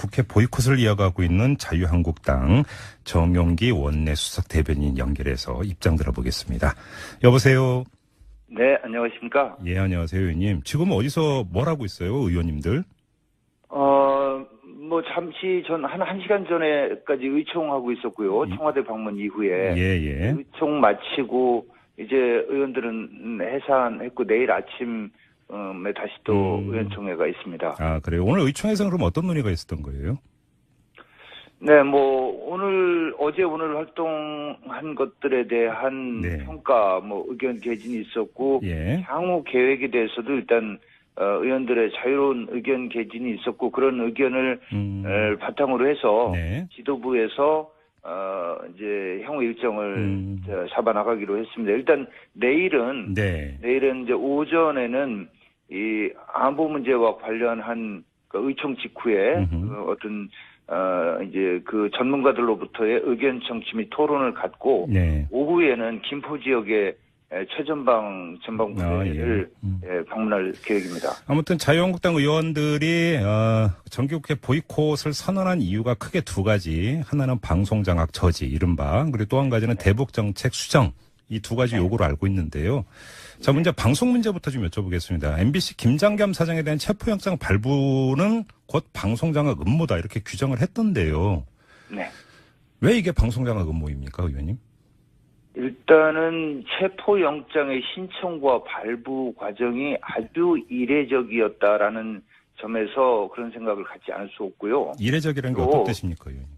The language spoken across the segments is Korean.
국회 보이콧을 이어가고 있는 자유한국당 정용기 원내 수석 대변인 연결해서 입장 들어보겠습니다. 여보세요. 네, 안녕하십니까. 예, 안녕하세요, 의원님. 지금 어디서 뭘 하고 있어요, 의원님들? 어, 뭐, 잠시 전, 한, 한 시간 전에까지 의총하고 있었고요. 이- 청와대 방문 이후에. 예, 예. 의총 마치고, 이제 의원들은 해산했고, 내일 아침, 에 다시 또 음. 의원총회가 있습니다. 아, 그래요. 오늘 의총에서는 그럼 어떤 논의가 있었던 거예요? 네, 뭐, 오늘, 어제 오늘 활동한 것들에 대한 네. 평가, 뭐, 의견 개진이 있었고, 예. 향후 계획에 대해서도 일단, 어, 의원들의 자유로운 의견 개진이 있었고, 그런 의견을 음, 을 바탕으로 해서 네. 지도부에서 어 이제 향후 일정을 음. 저 잡아 나가기로 했습니다. 일단 내일은 네. 내일은 이제 오전에는 이 안보 문제와 관련한 그 의총 직후에. 그 어떤 어 이제 그 전문가들로부터의 의견 청취 및 토론을 갖고 네. 오후에는 김포 지역의 에, 최전방 전방 부대를 아, 예. 음. 예, 방문할 계획입니다. 아무튼 자유한국당 의원들이 어, 정기국회 보이콧을 선언한 이유가 크게 두 가지. 하나는 방송 장악 저지, 이른바. 그리고 또 한 가지는 대북 정책 수정. 이 두 가지 요구를 알고 있는데요. 자, 먼저 방송 문제부터 좀 여쭤보겠습니다. MBC 김장겸 사장에 대한 체포영장 발부는 곧 방송장악 음모다 이렇게 규정을 했던데요. 네. 왜 이게 방송장악 음모입니까, 의원님? 일단은 체포영장의 신청과 발부 과정이 아주 이례적이었다라는 점에서 그런 생각을 갖지 않을 수 없고요. 이례적이라는 게 또- 어떤 뜻입니까, 의원님?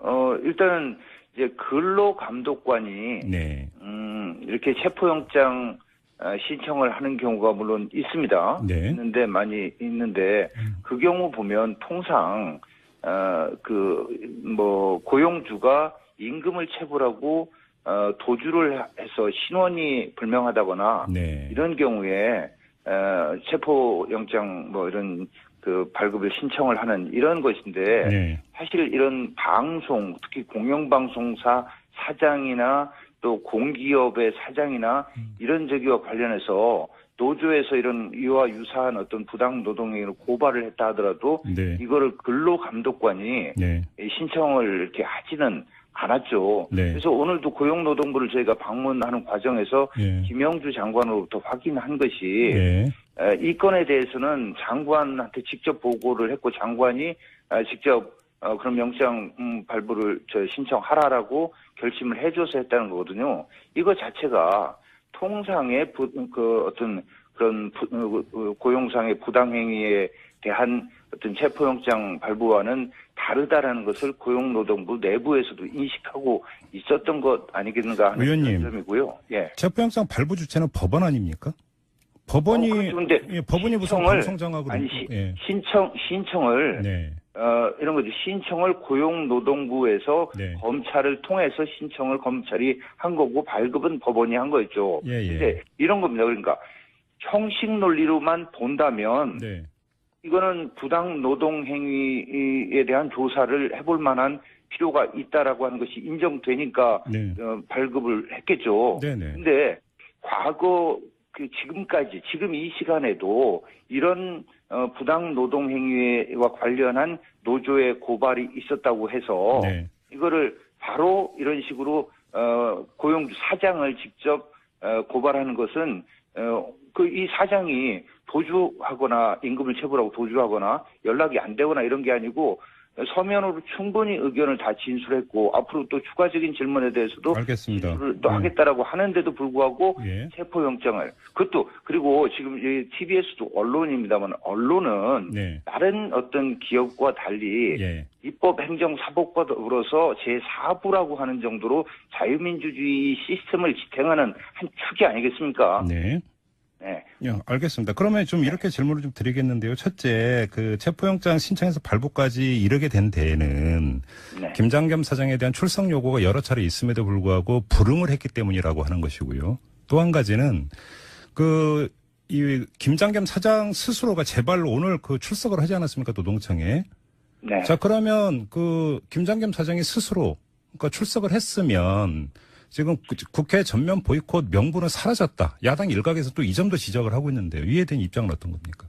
어, 일단은 이제 근로감독관이 네. 음, 이렇게 체포영장 어, 신청을 하는 경우가 물론 있습니다. 네. 있는데 많이 있는데 그 경우 보면 통상 어, 어그뭐 고용주가 임금을 체불하고 어 도주를 해서 신원이 불명하다거나 네. 이런 경우에 어 체포영장 뭐 이런 그 발급을 신청을 하는 이런 것인데 네. 사실 이런 방송, 특히 공영방송사 사장이나 또 공기업의 사장이나 이런 저기와 관련해서 노조에서 이런 이와 유사한 어떤 부당 노동행위를 고발을 했다 하더라도 네. 이거를 근로감독관이 네. 신청을 이렇게 하지는 않았죠. 네. 그래서 오늘도 고용노동부를 저희가 방문하는 과정에서 예. 김영주 장관으로부터 확인한 것이 예. 에, 이 건에 대해서는 장관한테 직접 보고를 했고 장관이 아, 직접 어, 그런 영장 음, 발부를 저 신청하라라고 결심을 해줘서 했다는 거거든요. 이거 자체가 통상의 부, 그 어떤 그런 부- 어, 어, 고용상의 부당행위에 대한 어떤 체포영장 발부와는 다르다라는 것을 고용노동부 내부에서도 인식하고 있었던 것 아니겠는가 하는 의원님. 점이고요. 예. 체포영장 발부 주체는 법원 아닙니까? 법원이 어, 그렇죠. 근데 예, 법원이 무슨 신청을- 아니 시- 예. 신청 신청을 네. 어, 이런 거죠. 신청을 고용노동부에서 네. 검찰을 통해서 신청을 검찰이 한 거고 발급은 법원이 한 거였죠. 예, 예. 이런 겁니다. 그러니까 형식 논리로만 본다면 네. 이거는 부당 노동 행위에 대한 조사를 해볼 만한 필요가 있다라고 하는 것이 인정되니까 네. 어, 발급을 했겠죠. 네, 네. 근데 과거 그 지금까지 지금 이 시간에도 이런 어, 부당 노동 행위와 관련한 노조의 고발이 있었다고 해서 네. 이거를 바로 이런 식으로 어, 고용주 사장을 직접 어, 고발하는 것은 어, 그 이 사장이 도주하거나 임금을 체불하고 도주하거나 연락이 안 되거나 이런 게 아니고 서면으로 충분히 의견을 다 진술했고 앞으로 또 추가적인 질문에 대해서도 알겠습니다. 진술을 또 네. 하겠다라고 하는데도 불구하고 예. 체포영장을 그것도 그리고 지금 이 TBS도 언론입니다만 언론은 네. 다른 어떤 기업과 달리 예. 입법 행정 사법과 더불어서 제4부라고 하는 정도로 자유민주주의 시스템을 지탱하는 한 축이 아니겠습니까? 네. 네. 예, 알겠습니다. 그러면 좀 이렇게 질문을 좀 드리겠는데요. 첫째, 그 체포영장 신청해서 발부까지 이르게 된 데에는 네. 김장겸 사장에 대한 출석 요구가 여러 차례 있음에도 불구하고 불응을 했기 때문이라고 하는 것이고요. 또 한 가지는 그, 이 김장겸 사장 스스로가 제발 오늘 그 출석을 하지 않았습니까? 노동청에. 네. 자, 그러면 그 김장겸 사장이 스스로 그러니까 출석을 했으면 지금 그- 국회 전면 보이콧 명분은 사라졌다. 야당 일각에서 또 이 점도 지적을 하고 있는데요. 이에 대한 입장은 어떤 겁니까?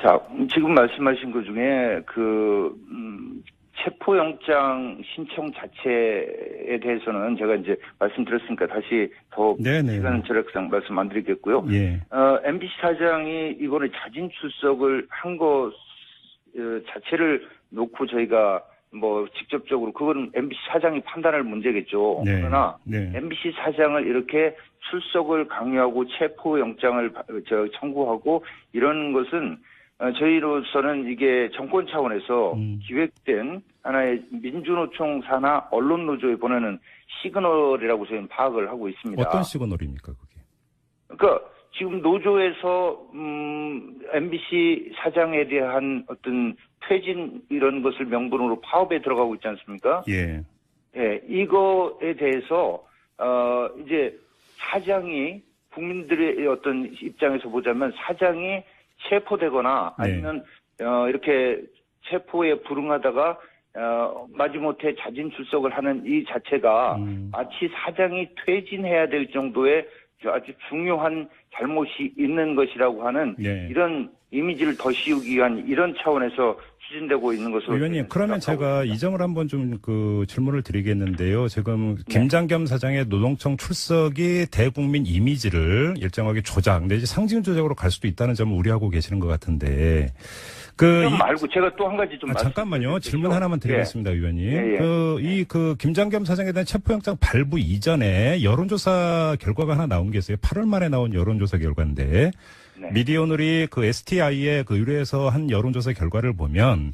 자, 음, 지금 말씀하신 것 중에 그 음, 체포영장 신청 자체에 대해서는 제가 이제 말씀드렸으니까 다시 더 네네. 시간 절약상 말씀 안 드리겠고요. 예. 어, MBC 사장이 이번에 자진 출석을 한것 어, 자체를 놓고 저희가 뭐 직접적으로 그건 MBC 사장이 판단할 문제겠죠. 네. 그러나 네. MBC 사장을 이렇게 출석을 강요하고 체포 영장을 바- 저 청구하고 이런 것은 어, 저희로서는 이게 정권 차원에서 음. 기획된 하나의 민주노총 산하 언론노조에 보내는 시그널이라고 저희는 파악을 하고 있습니다. 어떤 시그널입니까, 그게? 그러니까 지금 노조에서 음, MBC 사장에 대한 어떤 퇴진 이런 것을 명분으로 파업에 들어가고 있지 않습니까? 예. 예, 이거에 대해서 어 이제 사장이 국민들의 어떤 입장에서 보자면 사장이 체포되거나 네. 아니면 어 이렇게 체포에 불응하다가 어 마지못해 자진 출석을 하는 이 자체가 음. 마치 사장이 퇴진해야 될 정도의 아주 중요한 잘못이 있는 것이라고 하는 네. 이런 이미지를 더 씌우기 위한 이런 차원에서 추진되고 있는 것으로 의원님, 그러면 제가 있습니다. 이 점을 한번 좀 그 질문을 드리겠는데요. 지금 김장겸 사장의 노동청 출석이 대국민 이미지를 일정하게 조작 내지 상징 조작으로 갈 수도 있다는 점을 우려하고 계시는 것 같은데 그 이- 말고 제가 또 한 가지 좀 아, 잠깐만요. 질문? 하나만 드리겠습니다, 의원님. 예, 예. 그, 이, 그, 김장겸 사장에 대한 체포영장 발부 이전에 여론조사 결과가 하나 나온 게 있어요. 8월 말에 나온 여론조사 결과인데, 네. 미디어널이 그 STI에 그 의뢰해서 한 여론조사 결과를 보면,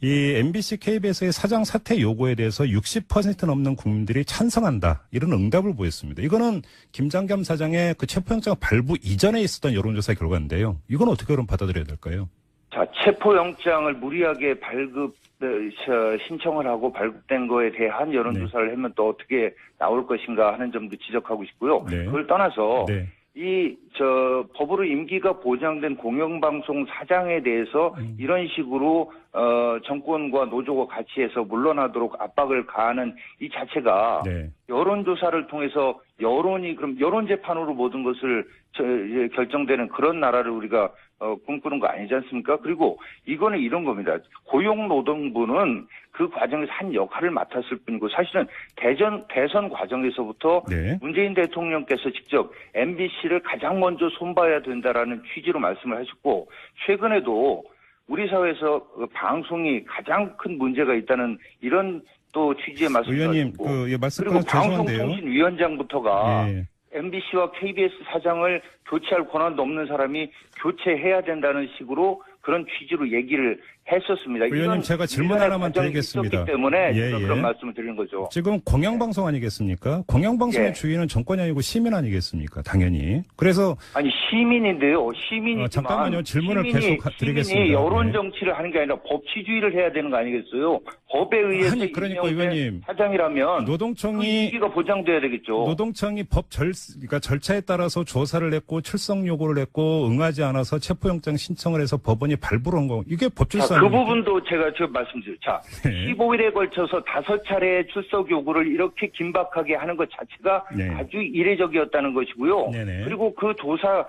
이 MBC, KBS의 사장 사퇴 요구에 대해서 60% 넘는 국민들이 찬성한다. 이런 응답을 보였습니다. 이거는 김장겸 사장의 그 체포영장 발부 이전에 있었던 여론조사 결과인데요. 이건 어떻게 그럼 받아들여야 될까요? 자, 체포영장을 무리하게 발급, 어, 저, 신청을 하고 발급된 거에 대한 여론조사를 하면 또 어떻게 나올 것인가 하는 점도 지적하고 싶고요. 네. 그걸 떠나서 네. 이, 저, 법으로 임기가 보장된 공영방송 사장에 대해서 음. 이런 식으로, 어, 정권과 노조가 같이 해서 물러나도록 압박을 가하는 이 자체가 네. 여론조사를 통해서 여론이 그럼 여론 재판으로 모든 것을 저, 이제 결정되는 그런 나라를 우리가 어, 꿈꾸는 거 아니지 않습니까? 그리고 이거는 이런 겁니다. 고용노동부는 그 과정에서 한 역할을 맡았을 뿐이고 사실은 대전 대선 과정에서부터 네. 문재인 대통령께서 직접 MBC를 가장 먼저 손봐야 된다라는 취지로 말씀을 하셨고 최근에도 우리 사회에서 그 방송이 가장 큰 문제가 있다는 이런 또 취지의 말씀을 의원님, 하셨고 그, 예, 말씀 그리고. 방송통신위원장부터가 예. MBC와 KBS 사장을 교체할 권한도 없는 사람이 교체해야 된다는 식으로 그런 취지로 얘기를 했었습니다. 의원님, 이런 제가 질문 하나만 드리겠습니다. 때문에 예, 예. 그런 말씀을 드리는 거죠. 지금 공영방송 아니겠습니까? 공영방송의 예. 주인은 정권이 아니고 시민 아니겠습니까? 당연히. 그래서 아니 시민인데요. 시민이지만 어, 잠깐만요. 질문을 시민이- 계속 하- 드리겠습니다. 시민이 여론 네. 정치를 하는 게 아니라 법치주의를 해야 되는 거 아니겠어요? 법에 의해서 아니, 그러니까 의원님, 사장이라면 그 노동청이 임기가 보장돼야 되겠죠. 노동청이 법 절, 그러니까 절차에 따라서 조사를 했고 출석 요구를 했고 응하지 않아서 체포영장 신청을 해서 법원이 발부를 한 거. 이게 법질서 자, 그? 부분도 제가 지금 말씀드려요. 자, 네. 15일에 걸쳐서 다섯 차례 출석 요구를 이렇게 긴박하게 하는 것 자체가 네. 아주 이례적이었다는 것이고요. 네네. 그리고 그 조사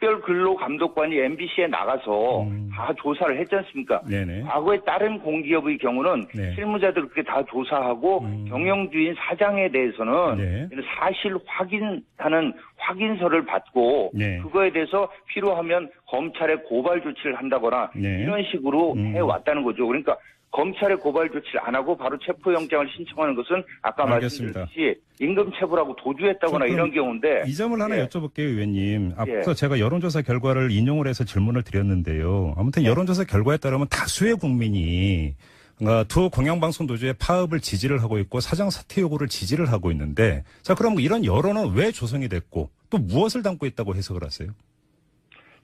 특별 근로 감독관이 MBC에 나가서 음. 다 조사를 했지 않습니까? 네네. 과거에 다른 공기업의 경우는 네. 실무자들 그렇게 다 조사하고 음. 경영주인 사장에 대해서는 네. 사실 확인하는 확인서를 받고 네. 그거에 대해서 필요하면 검찰에 고발 조치를 한다거나 네. 이런 식으로 음. 해왔다는 거죠. 그러니까 검찰에 고발 조치를 안 하고 바로 체포영장을 신청하는 것은 아까 알겠습니다. 말씀드렸듯이 임금 체불하고 도주했다거나 이런 경우인데 이 점을 하나 예. 여쭤볼게요, 의원님. 앞서 제가 여론조사 결과를 인용을 해서 질문을 드렸는데요. 아무튼 네. 여론조사 결과에 따르면 다수의 국민이 어, 두 공영방송 노조의 파업을 지지를 하고 있고 사장 사퇴 요구를 지지를 하고 있는데 자 그럼 이런 여론은 왜 조성이 됐고 또 무엇을 담고 있다고 해석을 하세요?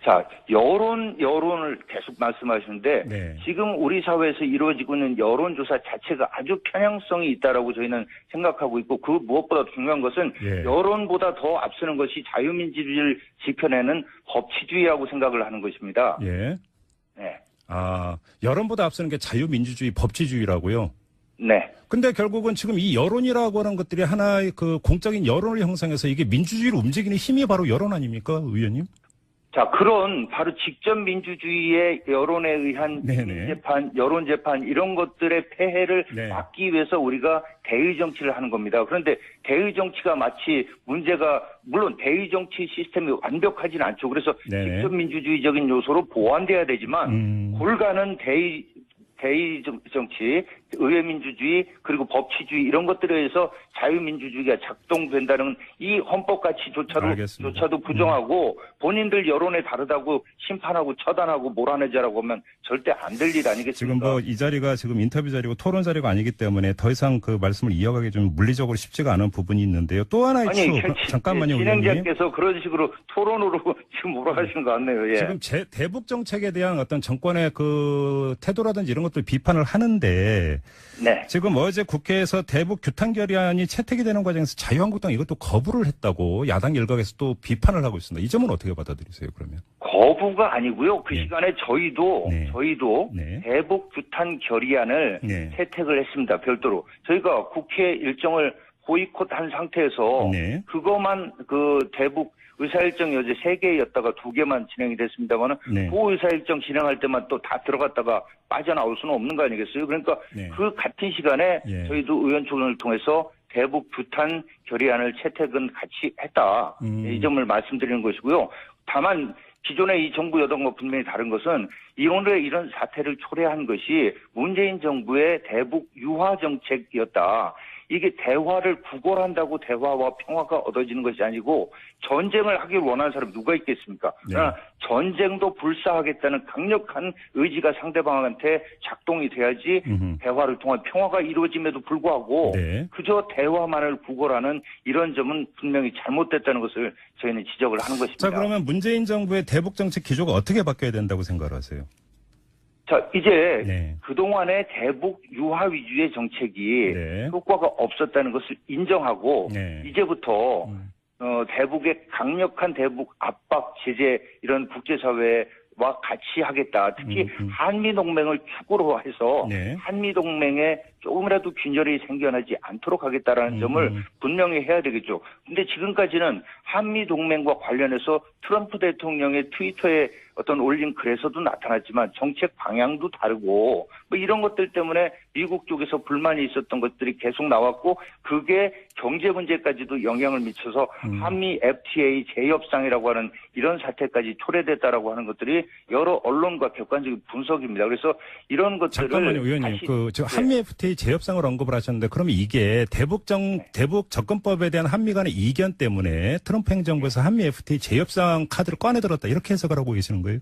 자, 여론, 여론을 계속 말씀하시는데, 네. 지금 우리 사회에서 이루어지고 있는 여론조사 자체가 아주 편향성이 있다라고 저희는 생각하고 있고, 그 무엇보다 중요한 것은 예. 여론보다 더 앞서는 것이 자유민주주의를 지켜내는 법치주의라고 생각을 하는 것입니다. 예. 네. 아 여론보다 앞서는 게 자유민주주의 법치주의라고요. 네. 근데 결국은 지금 이 여론이라고 하는 것들이 하나의 그 공적인 여론을 형성해서 이게 민주주의를 움직이는 힘이 바로 여론 아닙니까, 의원님? 자, 그런 바로 직접 민주주의의 여론에 의한 네네. 재판, 여론 재판 이런 것들의 폐해를 네. 막기 위해서 우리가 대의 정치를 하는 겁니다. 그런데 대의 정치가 마치 문제가 물론 대의 정치 시스템이 완벽하진 않죠. 그래서 네네. 직접 민주주의적인 요소로 보완돼야 되지만 음. 골가는 대의 대의 정- 정치, 의회 민주주의 그리고 법치주의 이런 것들에 의해서 자유민주주의가 작동된다는 이 헌법 가치조차도 알겠습니다. 음. 조차도 부정하고 본인들 여론에 다르다고 심판하고 처단하고 몰아내자라고 하면 절대 안 될 일 아니겠습니까? 지금 뭐 이 자리가 지금 인터뷰 자리고 토론 자리가 아니기 때문에 더 이상 그 말씀을 이어가기 좀 물리적으로 쉽지가 않은 부분이 있는데요. 또 하나의 아니 추 그- 잠깐만요. 진행자께서 그런 식으로 토론으로 지금 몰아가시는 것 같네요. 예. 지금 제, 대북 정책에 대한 어떤 정권의 그 태도라든지 이런 것들 비판을 하는데 네. 지금 어제 국회에서 대북 규탄 결의안이 채택이 되는 과정에서 자유한국당 이것도 거부를 했다고 야당 일각에서 또 비판을 하고 있습니다. 이 점은 어떻게 받아들이세요, 그러면? 거부가 아니고요. 그 네. 시간에 저희도 네. 저희도 네. 대북 규탄 결의안을 네. 채택을 했습니다. 별도로 저희가 국회 일정을 보이콧한 상태에서 네. 그것만 그 대북 의사일정이 어제 세 개였다가 두 개만 진행이 됐습니다만은 네. 그 의사일정 진행할 때만 또 다 들어갔다가 빠져나올 수는 없는 거 아니겠어요? 그러니까 네. 그 같은 시간에 예. 저희도 의원총회를 통해서 대북 규탄 결의안을 채택은 같이 했다. 음. 이 점을 말씀드리는 것이고요. 다만 기존의 이 정부 여당과 분명히 다른 것은 이혼의 이런 사태를 초래한 것이 문재인 정부의 대북 유화 정책이었다. 이게 대화를 구걸한다고 대화와 평화가 얻어지는 것이 아니고 전쟁을 하길 원하는 사람이 누가 있겠습니까? 네. 그러나 전쟁도 불사하겠다는 강력한 의지가 상대방한테 작동이 돼야지 음흠. 대화를 통한 평화가 이루어짐에도 불구하고 네. 그저 대화만을 구걸하는 이런 점은 분명히 잘못됐다는 것을 저희는 지적을 하는 것입니다. 자, 그러면 문재인 정부의 대북 정책 기조가 어떻게 바뀌어야 된다고 생각을 하세요? 자, 이제 네. 그동안의 대북 유화 위주의 정책이 네. 효과가 없었다는 것을 인정하고 네. 이제부터 음. 어, 대북의 강력한 대북 압박 제재 이런 국제사회와 같이 하겠다. 특히 음, 음. 한미 동맹을 축으로 해서 네. 한미 동맹에 조금이라도 균열이 생겨나지 않도록 하겠다라는 음, 점을 음. 분명히 해야 되겠죠. 근데 지금까지는 한미 동맹과 관련해서 트럼프 대통령의 트위터에 어떤 올린 글에서도 나타났지만 정책 방향도 다르고 뭐 이런 것들 때문에 미국 쪽에서 불만이 있었던 것들이 계속 나왔고 그게 경제 문제까지도 영향을 미쳐서 음. 한미 FTA 재협상이라고 하는 이런 사태까지 초래됐다라고 하는 것들이 여러 언론과 객관적인 분석입니다. 그래서 이런 것들을 잠깐만요, 의원님. 다시- 그, 저 네. 한미 FTA 재협상을 언급을 하셨는데, 그러면 이게 대북 정, 대북 접근법에 대한 한미 간의 이견 때문에 트럼프 행정부에서 한미 FTA 재협상 카드를 꺼내들었다. 이렇게 해석을 하고 계시는 거예요?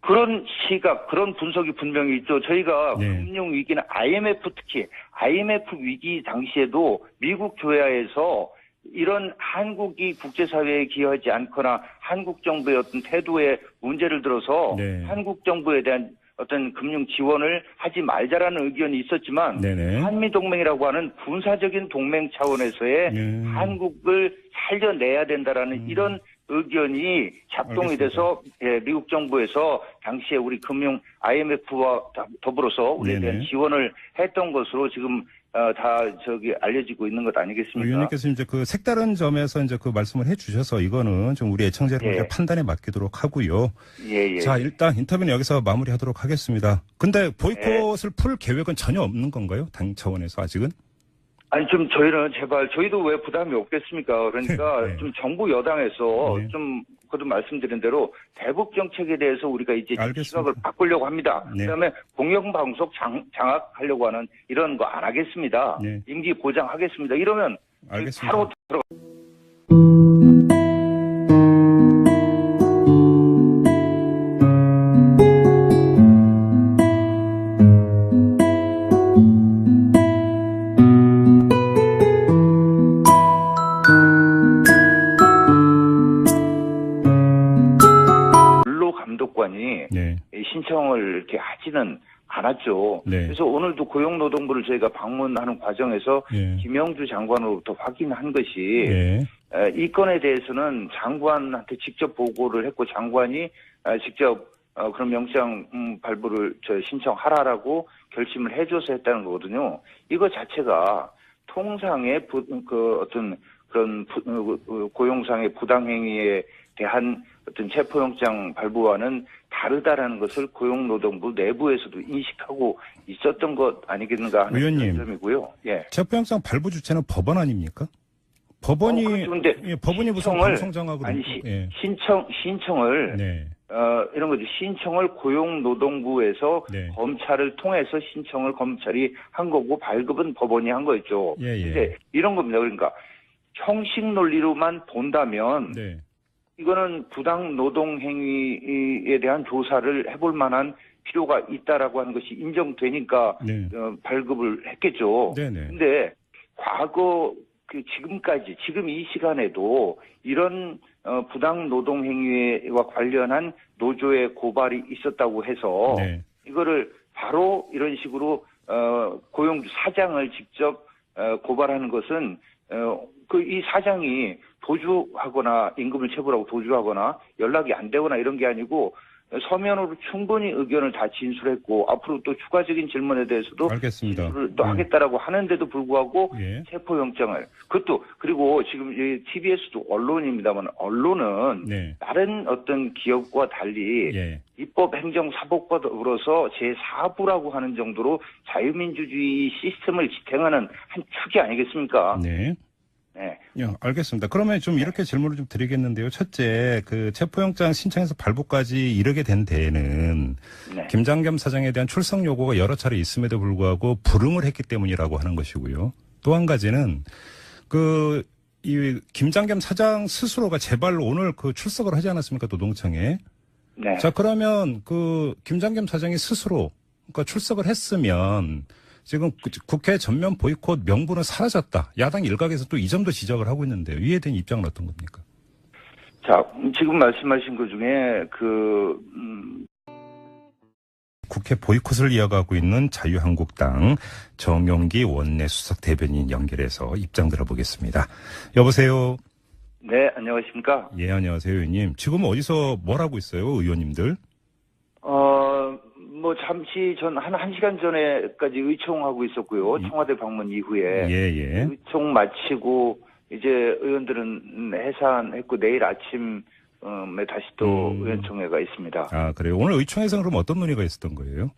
그런 시각, 그런 분석이 분명히 있죠. 저희가 네. 금융 위기는 IMF 특히 IMF 위기 당시에도 미국 조야에서 이런 한국이 국제사회에 기여하지 않거나 한국 정부의 어떤 태도에 문제를 들어서 네. 한국 정부에 대한 어떤 금융 지원을 하지 말자라는 의견이 있었지만 네네. 한미 동맹이라고 하는 군사적인 동맹 차원에서의 음. 한국을 살려내야 된다라는 이런 의견이 작동이 알겠습니다. 돼서 예, 미국 정부에서 당시에 우리 금융 IMF와 더불어서 우리에 대한. 지원을 했던 것으로 지금 어, 다 저기 알려지고 있는 것 아니겠습니까? 의원님께서 이제 그 색다른 점에서 이제 그 말씀을 해 주셔서 이거는 좀 우리 애청자 여러분들 예. 판단에 맡기도록 하고요. 예, 예. 자, 일단 인터뷰는 여기서 마무리 하도록 하겠습니다. 근데 보이콧을 풀 계획은 전혀 없는 건가요? 당 차원에서 아직은? 아니 좀 저희는 제발 저희도 왜 부담이 없겠습니까? 그러니까 네. 좀 정부 여당에서 네. 좀 그도 말씀드린 대로 대북 정책에 대해서 우리가 이제 알겠습니다. 시각을 바꾸려고 합니다. 네. 그다음에 공영 방송 장, 장악하려고 하는 이런 거 안 하겠습니다. 네. 임기 보장하겠습니다. 이러면 알겠습니다. 바로 들어. 신청을 이렇게 하지는 않았죠. 네. 그래서 오늘도 고용노동부를 저희가 방문하는 과정에서 예. 김영주 장관으로부터 확인한 것이 예. 에, 이 건에 대해서는 장관한테 직접 보고를 했고 장관이 에, 직접 어, 그런 명장 음, 발부를 저 신청하라라고 결심을 해줘서 했다는 거거든요. 이거 자체가 통상의 부, 그 어떤 그런 부- 어, 어, 고용상의 부당행위에 대한 어떤 체포영장 발부와는 다르다라는 것을 고용노동부 내부에서도 인식하고 있었던 것 아니겠는가 하는 의원님. 점이고요. 예. 체포영장 발부 주체는 법원 아닙니까? 법원이 어. 근데 예, 법원이 무슨 아니 시- 예. 신청 신청을 네. 어, 이런 거죠. 신청을 고용노동부에서 네. 검찰을 통해서 신청을 검찰이 한 거고 발급은 법원이 한 거였죠. 예, 예. 이런 겁니다. 그러니까 형식 논리로만 본다면 네. 이거는 부당 노동 행위에 대한 조사를 해볼 만한 필요가 있다라고 하는 것이 인정되니까 네. 어, 발급을 했겠죠. 네, 네. 근데 과거 그 지금까지 지금 이 시간에도 이런 어, 부당 노동 행위와 관련한 노조의 고발이 있었다고 해서 네. 이거를 바로 이런 식으로 어, 고용주 사장을 직접 어, 고발하는 것은 어, 그 이 사장이 도주하거나 임금을 체불하고 도주하거나 연락이 안 되거나 이런 게 아니고 서면으로 충분히 의견을 다 진술했고 앞으로 또 추가적인 질문에 대해서도 알겠습니다. 진술을 또 음. 하겠다라고 하는데도 불구하고 예. 체포영장을 그것도 그리고 지금 이 TBS도 언론입니다만 언론은 네. 다른 어떤 기업과 달리 예. 입법 행정 사법과 더불어서 제4부라고 하는 정도로 자유민주주의 시스템을 지탱하는 한 축이 아니겠습니까? 네. 네. 예, 알겠습니다. 그러면 좀 이렇게 질문을 좀 드리겠는데요. 첫째, 그 체포영장 신청해서 발부까지 이르게 된 데에는 네. 김장겸 사장에 대한 출석 요구가 여러 차례 있음에도 불구하고 불응을 했기 때문이라고 하는 것이고요. 또 한 가지는 그, 이 김장겸 사장 스스로가 제발 오늘 그 출석을 하지 않았습니까? 노동청에. 네. 자, 그러면 그 김장겸 사장이 스스로 그러니까 출석을 했으면 지금 그- 국회 전면 보이콧 명분은 사라졌다. 야당 일각에서 또 이 점도 지적을 하고 있는데요. 이에 대한 입장은 어떤 겁니까? 자, 음, 지금 말씀하신 것 중에 그 음, 국회 보이콧을 이어가고 있는 자유한국당 정용기 원내 수석 대변인 연결해서 입장 들어보겠습니다. 여보세요. 네, 안녕하십니까? 예, 안녕하세요, 의원님. 지금 어디서 뭘 하고 있어요, 의원님들? 어, 뭐 잠시 전한 1시간 전에까지 의총하고 있었고요. 음. 청와대 방문 이후에 예, 예. 의총 마치고 이제 의원들은 해산했고 내일 아침 에 다시 또 음. 의원총회가 있습니다. 아, 그래요. 오늘 의총에서는 그럼 어떤 논의가 있었던 거예요?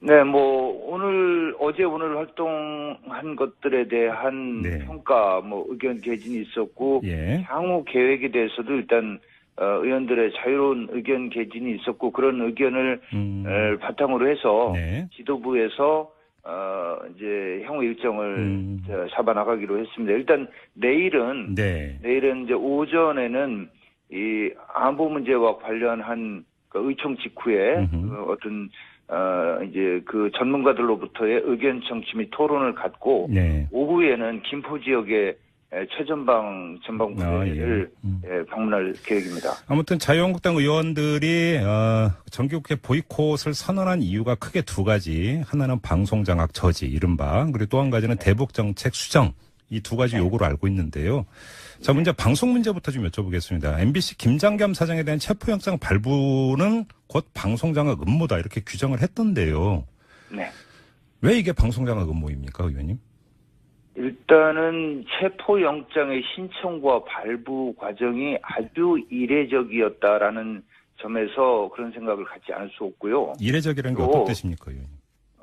네, 뭐 오늘 어제 오늘 활동한 것들에 대한 네. 평가, 뭐 의견 개진이 있었고 예. 향후 계획에 대해서도 일단 어, 의원들의 자유로운 의견 개진이 있었고 그런 의견을 음, 을 바탕으로 해서 네. 지도부에서 어 이제 향후 일정을 음. 저, 잡아 나가기로 했습니다. 일단 내일은 네. 내일은 이제 오전에는 이 안보 문제와 관련한 그 의총 직후에. 그 어떤 어 이제 그 전문가들로부터의 의견 청취 및 토론을 갖고 네. 오후에는 김포 지역의 에, 최전방 전방부대를 아, 예. 음. 예, 방문할 계획입니다. 아무튼 자유한국당 의원들이 어, 정기국회 보이콧을 선언한 이유가 크게 두 가지. 하나는 방송 장악 저지 이른바 그리고 또 한 가지는 대북 정책 수정 이 두 가지 요구로 알고 있는데요. 자 문제 방송 문제부터 좀 여쭤보겠습니다. MBC 김장겸 사장에 대한 체포영장 발부는 곧 방송 장악 음모다 이렇게 규정을 했던데요. 네. 왜 이게 방송 장악 음모입니까, 의원님? 일단은 체포영장의 신청과 발부 과정이 아주 이례적이었다라는 점에서 그런 생각을 갖지 않을 수 없고요. 이례적이라는 게 또- 어떤 뜻입니까, 의원님?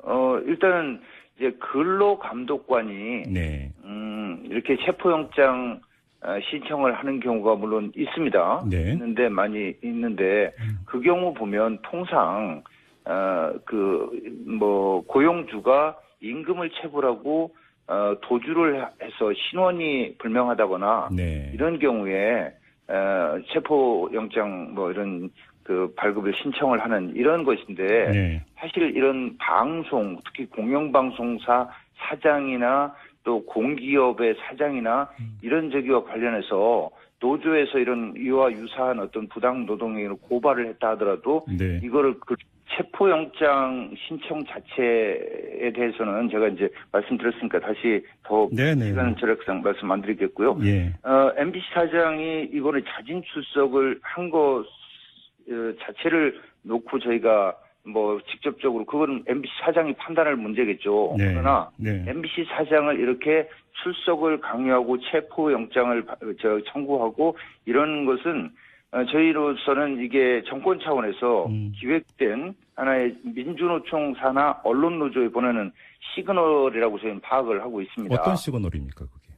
어, 일단은 이제 근로감독관이 네, 음, 이렇게 체포영장 어, 신청을 하는 경우가 물론 있습니다. 네. 있는데 많이 있는데 그 경우 보면 통상 어, 그뭐 고용주가 임금을 체불하고 어, 도주를 해서 신원이 불명하다거나 네, 이런 경우에 어, 체포영장 뭐 이런 그 발급을 신청을 하는 이런 것인데 네, 사실 이런 방송, 특히 공영방송사 사장이나 또 공기업의 사장이나 이런 저기와 관련해서 노조에서 이런 이와 유사한 어떤 부당 노동행위를 고발을 했다 하더라도 네. 이거를 그 체포영장 신청 자체에 대해서는 제가 이제 말씀드렸으니까 다시 더 네, 네. 시간 절약상 말씀 안 드리겠고요. 예, 어, MBC 사장이 이번에 자진 출석을 한것 어, 자체를 놓고 저희가 뭐 직접적으로 그건 MBC 사장이 판단할 문제겠죠. 네. 그러나 네. MBC 사장을 이렇게 출석을 강요하고 체포 영장을 바- 저 청구하고 이런 것은 어, 저희로서는 이게 정권 차원에서 음. 기획된 하나의 민주노총 산하 언론노조에 보내는 시그널이라고 저희는 파악을 하고 있습니다. 어떤 시그널입니까, 그게?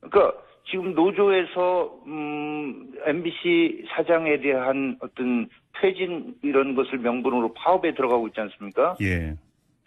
그러니까 지금 노조에서 음, MBC 사장에 대한 어떤 퇴진 이런 것을 명분으로 파업에 들어가고 있지 않습니까? 예.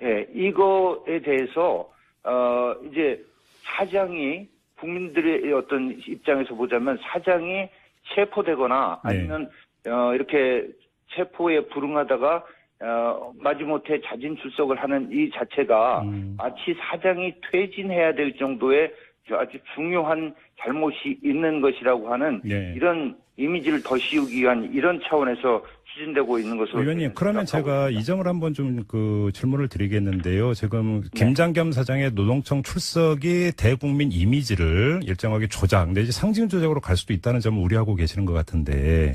예, 이거에 대해서 어 이제 사장이 국민들의 어떤 입장에서 보자면 사장이 체포되거나 네. 아니면 어 이렇게 체포에 불응하다가 어 마지못해 자진 출석을 하는 이 자체가 음. 마치 사장이 퇴진해야 될 정도의 아주 중요한 잘못이 있는 것이라고 하는 네. 이런 이미지를 더 씌우기 위한 이런 차원에서 추진되고 있는 것으로 의원님, 그러면 제가. 이 점을 한번 좀 그 질문을 드리겠는데요. 지금 김장겸 사장의 노동청 출석이 대국민 이미지를 일정하게 조작 내지 상징 조작으로 갈 수도 있다는 점을 우려하고 계시는 것 같은데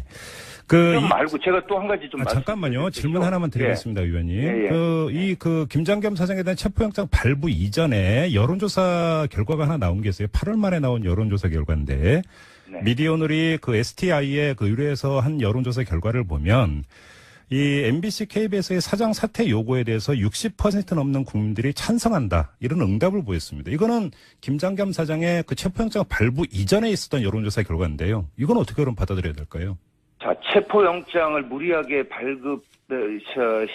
그 이- 말고 제가 또 한 가지 좀 아, 잠깐만요. 질문 수 하나만? 드리겠습니다. 예, 예. 그, 이, 그, 김장겸 사장에 대한 체포영장 발부 이전에 여론조사 결과가 하나 나온 게 있어요. 8월 말에 나온 여론조사 결과인데, 네. 미디어오늘이 그 STI에 그 의뢰해서 한 여론조사 결과를 보면, 이 MBC, KBS의 사장 사퇴 요구에 대해서 60% 넘는 국민들이 찬성한다. 이런 응답을 보였습니다. 이거는 김장겸 사장의 그 체포영장 발부 이전에 있었던 여론조사 결과인데요. 이건 어떻게 그럼 받아들여야 될까요? 자, 체포영장을 무리하게 발급,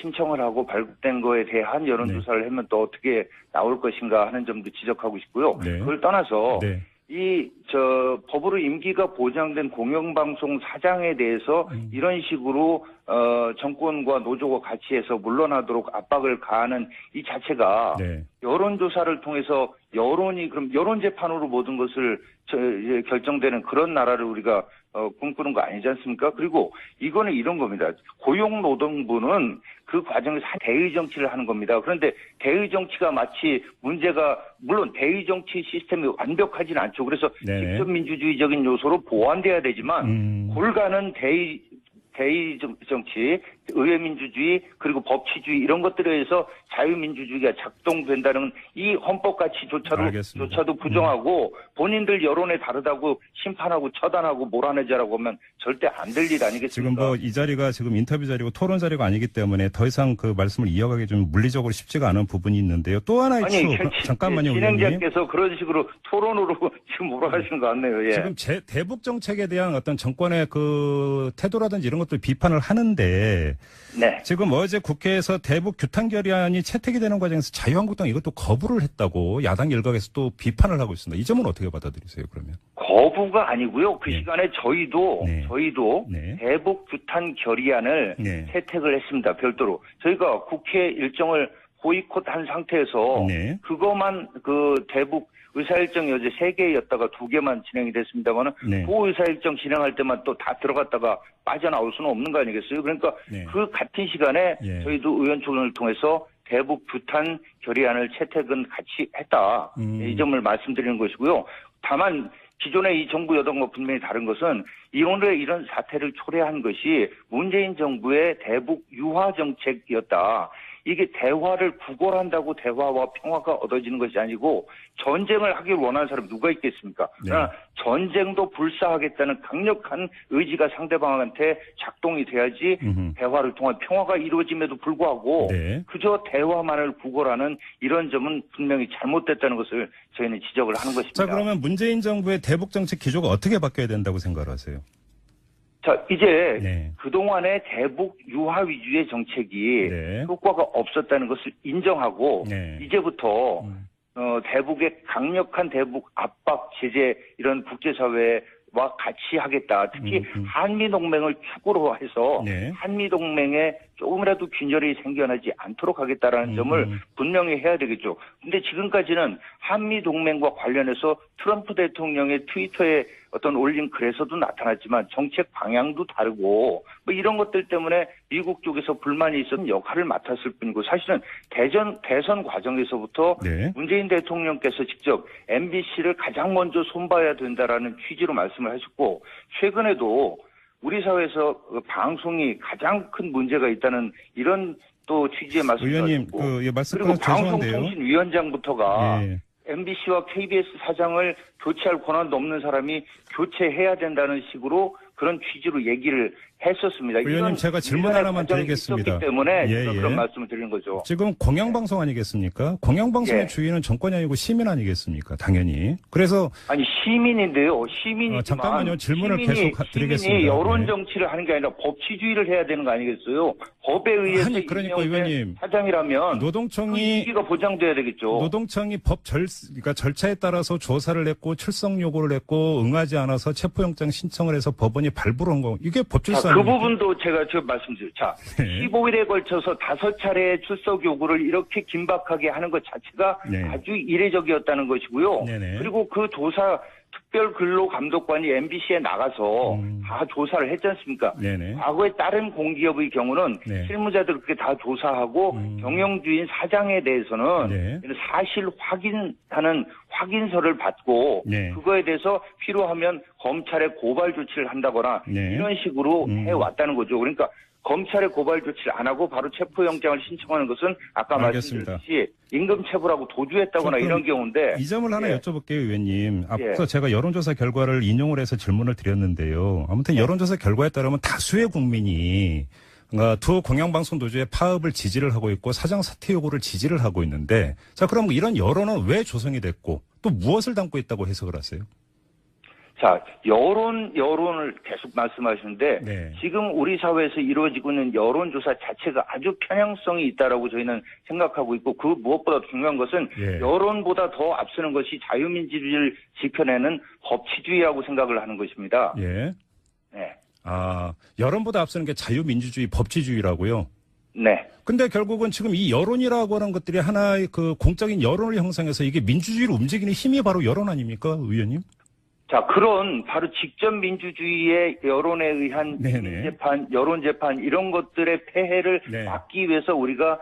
신청을 하고 발급된 거에 대한 네. 여론조사를 하면 또 어떻게 나올 것인가 하는 점도 지적하고 싶고요. 네. 그걸 떠나서 네. 이, 저, 법으로 임기가 보장된 공영방송 사장에 대해서 음. 이런 식으로, 어, 정권과 노조가 같이 해서 물러나도록 압박을 가하는 이 자체가 네. 여론조사를 통해서 여론이 그럼 여론재판으로 모든 것을 저, 결정되는 그런 나라를 우리가 어, 꿈꾸는 거 아니지 않습니까? 그리고 이거는 이런 겁니다. 고용노동부는 그 과정에서 대의 정치를 하는 겁니다. 그런데 대의 정치가 마치 문제가 물론 대의 정치 시스템이 완벽하지는 않죠. 그래서 네네. 직접 민주주의적인 요소로 보완돼야 되지만 음. 골가는 대의 대의 정- 정치, 의회 민주주의 그리고 법치주의 이런 것들에 의해서 자유민주주의가 작동된다는 이 헌법 가치조차도 부정하고 본인들 여론에 다르다고 심판하고 처단하고 몰아내자라고 하면 절대 안 될 일 아니겠습니까? 지금 뭐 이 자리가 지금 인터뷰 자리고 토론 자리가 아니기 때문에 더 이상 그 말씀을 이어가기 좀 물리적으로 쉽지가 않은 부분이 있는데요. 또 하나의 아니 추 진- 잠깐만요. 진행자께서 그런 식으로 토론으로 지금 몰아가시는 것 같네요. 예. 지금 제, 대북 정책에 대한 어떤 정권의 그 태도라든지 이런 것들 비판을 하는데 네. 지금 어제 국회에서 대북 규탄 결의안이 채택이 되는 과정에서 자유한국당 이것도 거부를 했다고 야당 일각에서 또 비판을 하고 있습니다. 이 점은 어떻게 받아들이세요, 그러면? 거부가 아니고요. 그 네. 시간에 저희도 네. 저희도 네. 대북 규탄 결의안을 네. 채택을 했습니다. 별도로 저희가 국회 일정을 보이콧한 상태에서 네. 그것만 그 대북 의사일정이 어제 세 개였다가 두 개만 진행이 됐습니다만은 네. 그 의사일정 진행할 때만 또 다 들어갔다가 빠져나올 수는 없는 거 아니겠어요? 그러니까 네. 그 같은 시간에 예. 저희도 의원총회를 통해서 대북 규탄 결의안을 채택은 같이 했다. 음. 이 점을 말씀드리는 것이고요. 다만 기존의 이 정부 여당과 분명히 다른 것은 이혼의 이런 사태를 초래한 것이 문재인 정부의 대북 유화 정책이었다. 이게 대화를 구걸한다고 대화와 평화가 얻어지는 것이 아니고 전쟁을 하길 원하는 사람이 누가 있겠습니까? 네. 그러나 전쟁도 불사하겠다는 강력한 의지가 상대방한테 작동이 돼야지 음흠. 대화를 통한 평화가 이루어짐에도 불구하고 네. 그저 대화만을 구걸하는 이런 점은 분명히 잘못됐다는 것을 저희는 지적을 하는 것입니다. 자, 그러면 문재인 정부의 대북 정책 기조가 어떻게 바뀌어야 된다고 생각을 하세요? 자, 이제 네. 그동안의 대북 유화 위주의 정책이 네. 효과가 없었다는 것을 인정하고 네. 이제부터 음. 어, 대북의 강력한 대북 압박 제재 이런 국제사회와 같이 하겠다. 특히 음, 음. 한미 동맹을 축으로 해서 네. 한미 동맹에 조금이라도 균열이 생겨나지 않도록 하겠다라는 음, 점을 음. 분명히 해야 되겠죠. 근데 지금까지는 한미 동맹과 관련해서 트럼프 대통령의 트위터에 어떤 올린 글에서도 나타났지만 정책 방향도 다르고 뭐 이런 것들 때문에 미국 쪽에서 불만이 있었던 역할을 맡았을 뿐이고 사실은 대전 대선 과정에서부터 네. 문재인 대통령께서 직접 MBC를 가장 먼저 손봐야 된다라는 취지로 말씀을 하셨고 최근에도 우리 사회에서 그 방송이 가장 큰 문제가 있다는 이런 또 취지에 맞서 의원님, 그, 예, 말씀 그리고. 방송통신위원장부터가 예. MBC와 KBS 사장을 교체할 권한도 없는 사람이 교체해야 된다는 식으로 그런 취지로 얘기를 했었습니다. 의원님, 제가 질문 하나만 드리겠습니다. 때문에 예, 예. 그런 말씀을 드리는 거죠. 지금 공영방송 아니겠습니까? 공영방송의 예. 주인은 정권이 아니고 시민 아니겠습니까? 당연히. 그래서 아니 시민인데요. 시민이지만 어, 잠깐만요. 질문을 시민이- 계속 하- 드리겠습니다. 시민이 여론 네. 정치를 하는 게 아니라 법치주의를 해야 되는 거 아니겠어요? 법에 의해서 아니, 그러니까 의원님, 사장이라면 그 노동청이 이기가 보장돼야 되겠죠. 노동청이 법 절, 그러니까 절차에 따라서 조사를 했고 출석 요구를 했고 응하지 않아서 체포영장 신청을 해서 법원이 발부를 한 거. 이게 법질서 자, 그? 부분도 제가 지금 말씀드려요. 자, 네. 15일에 걸쳐서 다섯 차례 출석 요구를 이렇게 긴박하게 하는 것 자체가 네. 아주 이례적이었다는 것이고요. 네네. 그리고 그 조사 특별 근로 감독관이 MBC에 나가서 음. 다 조사를 했지 않습니까? 네네. 과거에 다른 공기업의 경우는 네. 실무자들 그렇게 다 조사하고 음. 경영주인 사장에 대해서는 네. 사실 확인하는 확인서를 받고 네. 그거에 대해서 필요하면 검찰에 고발 조치를 한다거나 네. 이런 식으로 음. 해왔다는 거죠. 그러니까 검찰에 고발 조치를 안 하고 바로 체포영장을 신청하는 것은 아까 알겠습니다. 말씀드렸듯이 임금 체불하고 도주했다거나 이런 경우인데 이 점을 하나 예. 여쭤볼게요, 의원님. 앞서 예. 제가 여론조사 결과를 인용을 해서 질문을 드렸는데요. 아무튼 네. 여론조사 결과에 따르면 다수의 국민이 어, 두 공영방송 노조의 파업을 지지를 하고 있고 사장 사퇴 요구를 지지를 하고 있는데 자 그럼 이런 여론은 왜 조성이 됐고 또 무엇을 담고 있다고 해석을 하세요? 자, 여론, 여론을 계속 말씀하시는데, 네. 지금 우리 사회에서 이루어지고 있는 여론조사 자체가 아주 편향성이 있다라고 저희는 생각하고 있고, 그 무엇보다 중요한 것은 예. 여론보다 더 앞서는 것이 자유민주주의를 지켜내는 법치주의라고 생각을 하는 것입니다. 예. 네. 아 여론보다 앞서는 게 자유민주주의, 법치주의라고요. 네. 근데 결국은 지금 이 여론이라고 하는 것들이 하나의 그 공적인 여론을 형성해서 이게 민주주의를 움직이는 힘이 바로 여론 아닙니까, 의원님? 자, 그런 바로 직접 민주주의의 여론에 의한 네네. 재판, 여론 재판 이런 것들의 폐해를 네. 막기 위해서 우리가